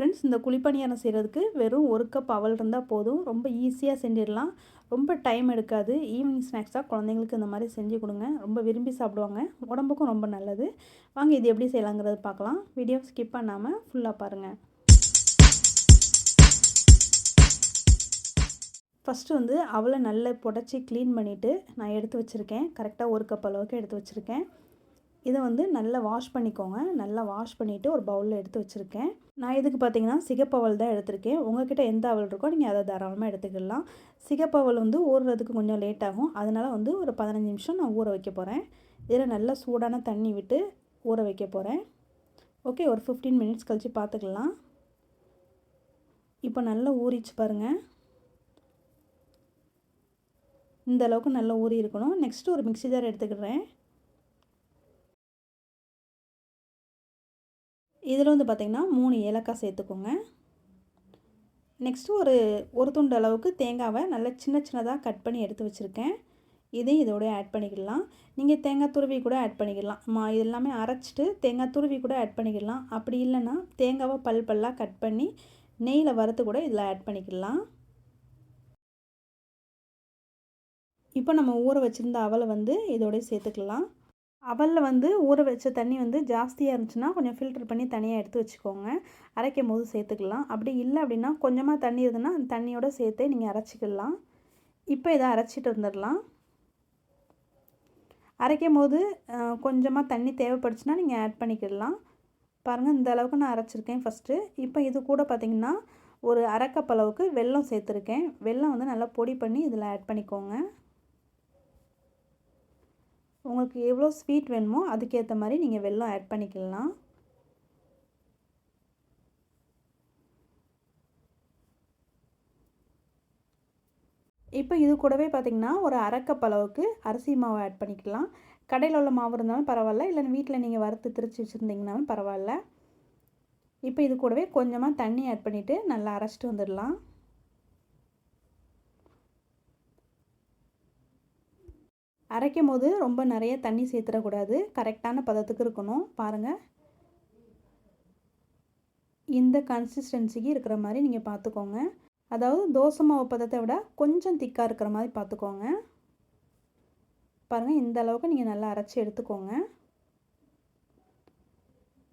Friends இந்த குழிப்பணியாரம் செய்கிறதுக்கு வெறும் ஒரு கப் அவல் இருந்தால் போதும். ரொம்ப ஈஸியாக செஞ்சிடலாம். ரொம்ப டைம் எடுக்காது. ஈவினிங் ஸ்நாக்ஸாக குழந்தைங்களுக்கு இந்த மாதிரி செஞ்சு கொடுங்க. ரொம்ப விரும்பி சாப்பிடுவாங்க. உடம்புக்கும் ரொம்ப நல்லது. வாங்க இது எப்படி செய்யலாங்கிறது பார்க்கலாம். வீடியோ ஸ்கிப் பண்ணாமல் ஃபுல்லாக பாருங்கள் ஃபஸ்ட்டு வந்து அவளை நல்லா புடச்சி க்ளீன் பண்ணிவிட்டு நான் எடுத்து வச்சுருக்கேன். கரெக்டாக ஒரு கப் அளவுக்கு எடுத்து வச்சுருக்கேன். இதை வந்து நல்லா வாஷ் பண்ணிக்கோங்க. நல்லா வாஷ் பண்ணிவிட்டு ஒரு பவுலில் எடுத்து வச்சுருக்கேன். நான் இதுக்கு பார்த்தீங்கன்னா சிகப்பவல் தான் எடுத்திருக்கேன். உங்கள்கிட்ட எந்த அவல் இருக்கோ நீங்கள் அதை தாராளமாக எடுத்துக்கலாம். சிகப்பவல் வந்து ஊறுறதுக்கு கொஞ்சம் லேட் ஆகும். அதனால் வந்து ஒரு பதினஞ்சு நிமிஷம் நான் ஊற வைக்க போகிறேன் இதில் நல்லா சூடான தண்ணி விட்டு ஊற வைக்க போகிறேன் ஓகே ஒரு ஃபிஃப்டீன் மினிட்ஸ் கழித்து பார்த்துக்கலாம். இப்போ நல்லா ஊறிச்சு பாருங்கள் இந்த அளவுக்கு நல்லா ஊறி இருக்கணும் நெக்ஸ்ட்டு ஒரு மிக்சி ஜார் எடுத்துக்கிறேன். இதில் வந்து பார்த்திங்கன்னா மூணு ஏலக்காய் சேர்த்துக்கோங்க. நெக்ஸ்ட்டு ஒரு ஒரு துண்டு அளவுக்கு தேங்காவை நல்லா சின்ன சின்னதாக கட் பண்ணி எடுத்து வச்சுருக்கேன். இதையும் இதோட ஆட் பண்ணிக்கிடலாம். நீங்கள் தேங்காய் துருவி கூட ஆட் பண்ணிக்கிடலாம். மா இது எல்லாமே அரைச்சிட்டு தேங்காய் துருவி கூட ஆட் பண்ணிக்கிடலாம். அப்படி இல்லைன்னா தேங்காவை பல் பல்லாக கட் பண்ணி நெய்யில் வறுத்து கூட இதில் ஆட் பண்ணிக்கிடலாம். இப்போ நம்ம ஊற வச்சுருந்த அவலை வந்து இதோடய சேர்த்துக்கலாம். அவலில் வந்து ஊற வச்ச தண்ணி வந்து ஜாஸ்தியாக இருந்துச்சுன்னா கொஞ்சம் ஃபில்டர் பண்ணி தனியாக எடுத்து வச்சுக்கோங்க. அரைக்கும் போது சேர்த்துக்கலாம். அப்படி இல்லை அப்படின்னா கொஞ்சமாக தண்ணி இருந்ததுன்னா அந்த தண்ணியோடு சேர்த்தே நீங்கள் அரைச்சிக்கலாம். இப்போ இதை அரைச்சிட்டு இருந்துடலாம். அரைக்கும் போது கொஞ்சமாக தண்ணி தேவைப்படுச்சுன்னா நீங்கள் ஆட் பண்ணிக்கிடலாம். பாருங்கள் இந்த அளவுக்கு நான் அரைச்சிருக்கேன் ஃபஸ்ட்டு இப்போ இது கூட பார்த்திங்கன்னா ஒரு அரைக்கப் அளவுக்கு வெல்லம் சேர்த்துருக்கேன். வெல்லம் வந்து நல்லா பொடி பண்ணி இதில் ஆட் பண்ணிக்கோங்க. உங்களுக்கு எவ்வளோ ஸ்வீட் வேணுமோ அதுக்கேற்ற மாதிரி நீங்கள் வெல்லம் ஆட் பண்ணிக்கலாம். இப்போ இது கூடவே பார்த்திங்கன்னா ஒரு அரைக்கப் அளவுக்கு அரிசி மாவு ஆட் பண்ணிக்கலாம். கடையில் உள்ள மாவு இருந்தாலும் பரவாயில்ல இல்லை வீட்டில் நீங்கள் வறுத்து திரிச்சு வச்சுருந்தீங்கனாலும் பரவாயில்ல. இப்போ இது கூடவே கொஞ்சமாக தண்ணி ஆட் பண்ணிவிட்டு நல்லா அரைச்சிட்டு வந்துடலாம். அரைக்கும் போது ரொம்ப நிறைய தண்ணி சேர்த்துடக்கூடாது. கரெக்டான பதத்துக்கு இருக்கணும். பாருங்கள் இந்த கன்சிஸ்டன்சிக்கு இருக்கிற மாதிரி நீங்கள் பார்த்துக்கோங்க. அதாவது தோசை மாவு பதத்தை விட கொஞ்சம் திக்காக இருக்கிற மாதிரி பார்த்துக்கோங்க. பாருங்கள் இந்த அளவுக்கு நீங்கள் நல்லா அரைச்சி எடுத்துக்கோங்க.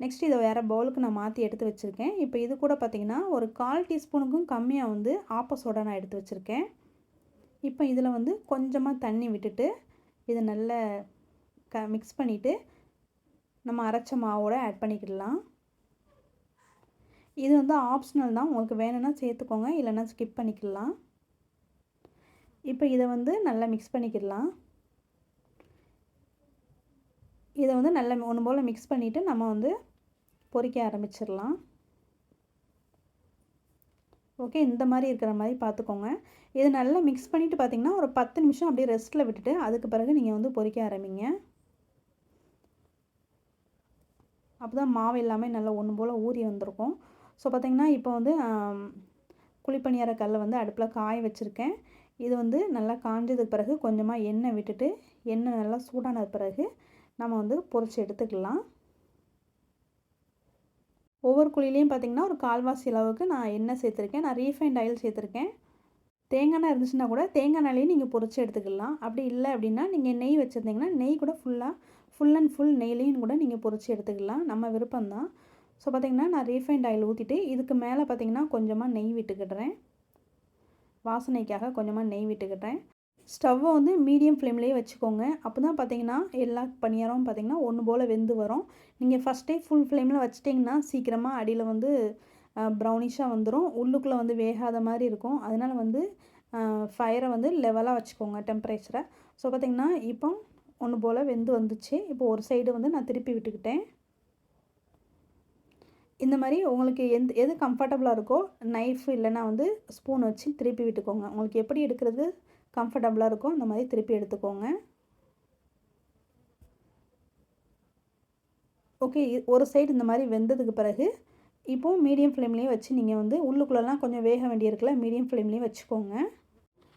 நெக்ஸ்ட் இதை வேறு பவுலுக்கு நான் மாற்றி எடுத்து வச்சுருக்கேன். இப்போ இது கூட பார்த்திங்கன்னா ஒரு கால் டீஸ்பூனுக்கும் கம்மியாக வந்து ஆப்ப நான் எடுத்து வச்சுருக்கேன். இப்போ இதில் வந்து கொஞ்சமாக தண்ணி விட்டுட்டு இதை நல்லா க மிக்ஸ் பண்ணிவிட்டு நம்ம அரைச்ச மாவோடு ஆட் பண்ணிக்கிடலாம். இது வந்து ஆப்ஷனல் தான். உங்களுக்கு வேணும்னா சேர்த்துக்கோங்க. இல்லைன்னா ஸ்கிப் பண்ணிக்கலாம் இப்போ இதை வந்து நல்லா மிக்ஸ் பண்ணிக்கிடலாம். இதை வந்து நல்லா ஒன்று போல் மிக்ஸ் பண்ணிவிட்டு நம்ம வந்து பொறிக்க ஆரம்பிச்சிடலாம். ஓகே இந்த மாதிரி இருக்கிற மாதிரி பார்த்துக்கோங்க. இது நல்லா மிக்ஸ் பண்ணிவிட்டு பார்த்திங்கன்னா ஒரு பத்து நிமிஷம் அப்படியே ரெஸ்ட்டில் விட்டுட்டு அதுக்கு பிறகு நீங்கள் வந்து பொறிக்க ஆரம்பிங்க. அப்போ தான் மாவு எல்லாமே நல்லா ஒன்று போல் ஊறி வந்திருக்கும். ஸோ பார்த்திங்கன்னா இப்போ வந்து குழிப்பணியார கல்லை வந்து அடுப்பில் காய வச்சுருக்கேன். இது வந்து நல்லா காஞ்சதுக்கு பிறகு கொஞ்சமாக எண்ணெய் விட்டுட்டு எண்ணெய் நல்லா சூடானது பிறகு நம்ம வந்து பொறிச்சு எடுத்துக்கலாம். ஒவ்வொரு குழிலையும் பார்த்திங்கன்னா ஒரு கால்வாசி அளவுக்கு நான் எண்ணெய் சேர்த்துருக்கேன். நான் ரீஃபைண்ட் ஆயில் சேர்த்துருக்கேன். தேங்காய் எண்ணெய் இருந்துச்சுன்னா கூட தேங்காய் எண்ணெயிலையும் நீங்கள் பொறிச்சு எடுத்துக்கலாம். அப்படி இல்லை அப்படின்னா நீங்கள் நெய் வச்சுருந்தீங்கன்னா நெய் கூட ஃபுல்லாக ஃபுல் அண்ட் ஃபுல் நெய்லையும் கூட நீங்கள் பொறிச்சு எடுத்துக்கலாம். நம்ம விருப்பம்தான். ஸோ பார்த்திங்கன்னா நான் ரீஃபைண்ட் ஆயில் ஊற்றிட்டு இதுக்கு மேலே பார்த்திங்கன்னா கொஞ்சமாக நெய் விட்டுக்கிடுறேன். வாசனைக்காக கொஞ்சமாக நெய் விட்டுக்கிட்டேன் ஸ்டவ்வை வந்து மீடியம் ஃப்ளேம்லேயே வச்சுக்கோங்க. அப்போ தான் பார்த்தீங்கன்னா எல்லா பணியாரமும் பார்த்திங்கன்னா ஒன்று போல் வெந்து வரும். நீங்கள் ஃபஸ்ட்டே ஃபுல் ஃப்ளேமில் வச்சிட்டிங்கன்னா சீக்கிரமாக அடியில் வந்து ப்ரௌனிஷாக வந்துடும் உள்ளுக்குள்ளே வந்து வேகாத மாதிரி இருக்கும். அதனால் வந்து ஃபயரை வந்து லெவலாக வச்சுக்கோங்க டெம்பரேச்சரை ஸோ பார்த்திங்கன்னா இப்போ ஒன்று போல் வெந்து வந்துச்சு. இப்போ ஒரு சைடு வந்து நான் திருப்பி விட்டுக்கிட்டேன். இந்த மாதிரி உங்களுக்கு எந்த எது கம்ஃபர்டபுளாக இருக்கோ நைஃப் இல்லைன்னா வந்து ஸ்பூன் வச்சு திருப்பி விட்டுக்கோங்க. உங்களுக்கு எப்படி எடுக்கிறது? கம்ஃபர்டபுளாக இருக்கும். அந்த மாதிரி திருப்பி எடுத்துக்கோங்க. ஓகே ஒரு சைடு இந்த மாதிரி வெந்ததுக்கு பிறகு இப்போது மீடியம் ஃப்ளேம்லேயே வச்சு நீங்கள் வந்து உள்ளுக்குள்ளெல்லாம் கொஞ்சம் வேக வேண்டியிருக்குல்ல மீடியம் ஃப்ளேம்லேயே வச்சுக்கோங்க.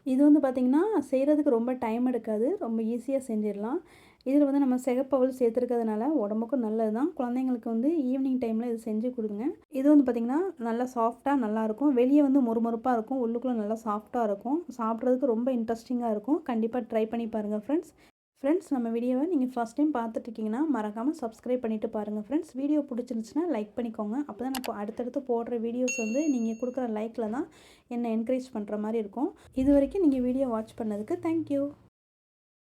இது வந்து பார்த்திங்கன்னா செய்கிறதுக்கு ரொம்ப டைம் எடுக்காது. ரொம்ப ஈஸியாக செஞ்சிடலாம். இதில் வந்து நம்ம சிகப்பவல் சேர்த்துருக்கிறதுனால உடம்புக்கும் நல்லது தான் குழந்தைங்களுக்கு வந்து ஈவினிங் டைமில் இது செஞ்சு கொடுங்க. இது வந்து பார்த்திங்கன்னா நல்லா சாஃப்டாக நல்லாயிருக்கும் வெளியே வந்து மொறுமொறுப்பாக இருக்கும். உள்ளுக்குள்ளே நல்லா சாஃப்டாக இருக்கும். சாப்பிட்றதுக்கு ரொம்ப இன்ட்ரெஸ்டிங்காக இருக்கும். கண்டிப்பாக ட்ரை பண்ணி பாருங்கள் ஃப்ரெண்ட்ஸ் ஃப்ரெண்ட்ஸ் நம்ம வீடியோவை நீங்கள் ஃபஸ்ட் டைம் பார்த்துட்ருக்கீங்கன்னா மறக்காமல் சப்ஸ்கிரைப் பண்ணிவிட்டு பாருங்கள் ஃப்ரெண்ட்ஸ் வீடியோ பிடிச்சிருந்துச்சின்னா லைக் பண்ணிக்கோங்க. அப்போ தான் நான் இப்போ அடுத்தடுத்து போடுற வீடியோஸ் வந்து நீங்கள் கொடுக்குற லைக்கில் தான் என்னை என்கரேஜ் பண்ணுற மாதிரி இருக்கும். இது வரைக்கும் நீங்கள் வீடியோ வாட்ச் பண்ணதுக்கு தேங்க்யூ